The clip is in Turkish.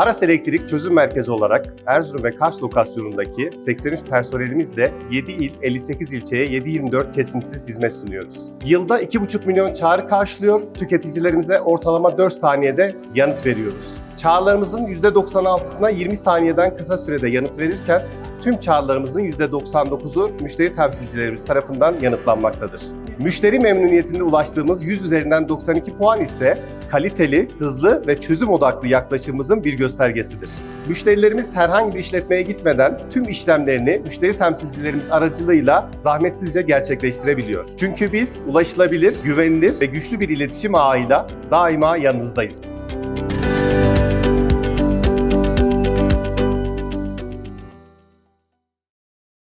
Aras Elektrik Çözüm Merkezi olarak Erzurum ve Kars lokasyonundaki 83 personelimizle 7 il, 58 ilçeye 7-24 kesintisiz hizmet sunuyoruz. Yılda 2,5 milyon çağrı karşılıyor, tüketicilerimize ortalama 4 saniyede yanıt veriyoruz. Çağrılarımızın %96'sına 20 saniyeden kısa sürede yanıt verirken tüm çağrılarımızın %99'u müşteri temsilcilerimiz tarafından yanıtlanmaktadır. Müşteri memnuniyetinde ulaştığımız 100 üzerinden 92 puan ise kaliteli, hızlı ve çözüm odaklı yaklaşımımızın bir göstergesidir. Müşterilerimiz herhangi bir işletmeye gitmeden tüm işlemlerini müşteri temsilcilerimiz aracılığıyla zahmetsizce gerçekleştirebiliyor. Çünkü biz ulaşılabilir, güvenilir ve güçlü bir iletişim ağıyla daima yanınızdayız.